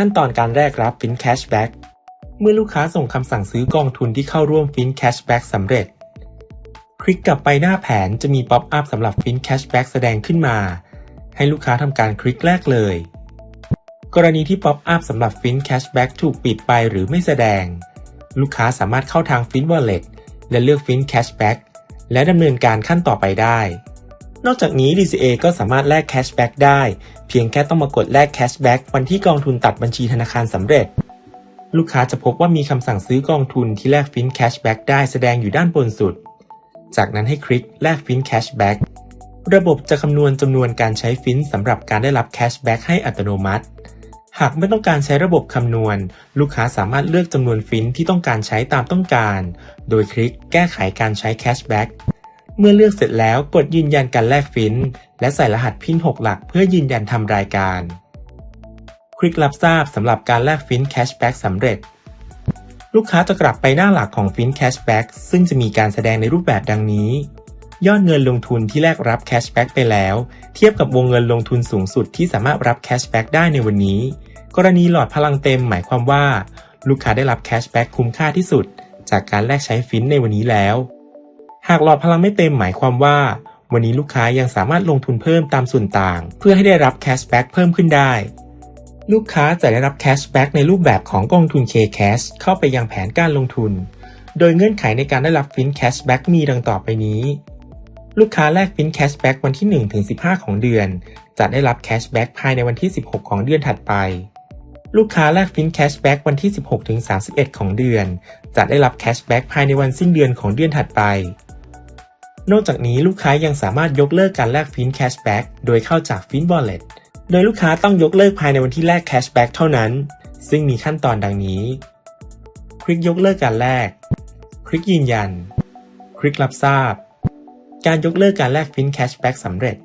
ขั้นตอนการแรกรับฟินแคชแบ็กเมื่อลูกค้าส่งคำสั่งซื้อกองทุนที่เข้าร่วมฟินแคชแบ็กสำเร็จ คลิกกลับไปหน้าแผนจะมีป๊อปอัพสำหรับฟินแคชแบ็กแสดงขึ้นมา ให้ลูกค้าทำการคลิกแรกเลย กรณีที่ป๊อปอัพสำหรับฟินแคชแบ็กถูกปิดไปหรือไม่แสดง ลูกค้าสามารถเข้าทางฟินวอลเล็ตและเลือกฟินแคชแบ็กและดำเนินการขั้นต่อไปได้ นอกจากนี้ DCA ก็สามารถแลกแคชแบ็กได้ เพียงแค่ต้องมากดแลกแคชแบ็กวันที่กองทุนตัดบัญชีธนาคารสำเร็จ ลูกค้าจะพบว่ามีคำสั่งซื้อกองทุนที่แลกฟินแคชแบ็กได้แสดงอยู่ด้านบนสุด จากนั้นให้คลิกแลกฟินแคชแบ็กระบบจะคำนวณจำนวนการใช้ฟินสำหรับการได้รับแคชแบ็กให้อัตโนมัติ หากไม่ต้องการใช้ระบบคำนวณ ลูกค้าสามารถเลือกจำนวนฟินที่ต้องการใช้ตามต้องการ โดยคลิกแก้ไขการใช้แคชแบ็ก เมื่อเลือกเสร็จแล้วกดยืนยันการแลกฟินและใส่รหัสพิน 6 หลักเพื่อยืนยันทำรายการ คลิกรับทราบสำหรับการแลกฟินแคชแบ็กสำเร็จ ลูกค้าจะกลับไปหน้าหลักของฟินแคชแบ็กซึ่งจะมีการแสดงในรูปแบบดังนี้ ยอดเงินลงทุนที่แลกรับแคชแบ็กไปแล้ว เทียบกับวงเงินลงทุนสูงสุดที่สามารถรับแคชแบ็กได้ในวันนี้ กรณีหลอดพลังเต็มหมายความว่า ลูกค้าได้รับแคชแบ็กคุ้มค่าที่สุด จากการแลกใช้ฟินในวันนี้แล้ว หากหลอดพลังไม่เต็มหมายความว่า วันนี้ลูกค้ายังสามารถลงทุนเพิ่มตามส่วนต่าง เพื่อให้ได้รับแคชแบ็กเพิ่มขึ้นได้ ลูกค้าจะได้รับแคชแบ็กในรูปแบบของกองทุน K-Cash เข้าไปยังแผนการลงทุน โดยเงื่อนไขในการได้รับฟินแคชแบ็กมีดังต่อไปนี้ ลูกค้าแลกฟินแคชแบ็กวันที่1ถึง15 ของเดือน จะได้รับแคชแบ็กภายในวันที่ 16 ของเดือนถัดไปลูกค้าแลกฟินแคชแบ็กวันที่ 16ถึง31 ของเดือน จะได้รับแคชแบ็กภายในวันสิ้นเดือนของเดือนถัดไป นอกจากนี้ลูกค้ายังสามารถยกเลิกการแลกฟินแคชแบ็กโดยเข้าจากฟินบัลเลตโดยลูกค้าต้องยกเลิกภายในวันที่แลกแคชแบ็กเท่านั้น ซึ่งมีขั้นตอนดังนี้ คลิกยกเลิกการแลก คลิกยืนยัน คลิกรับทราบ การยกเลิกการแลกฟินแคชแบ็กสำเร็จ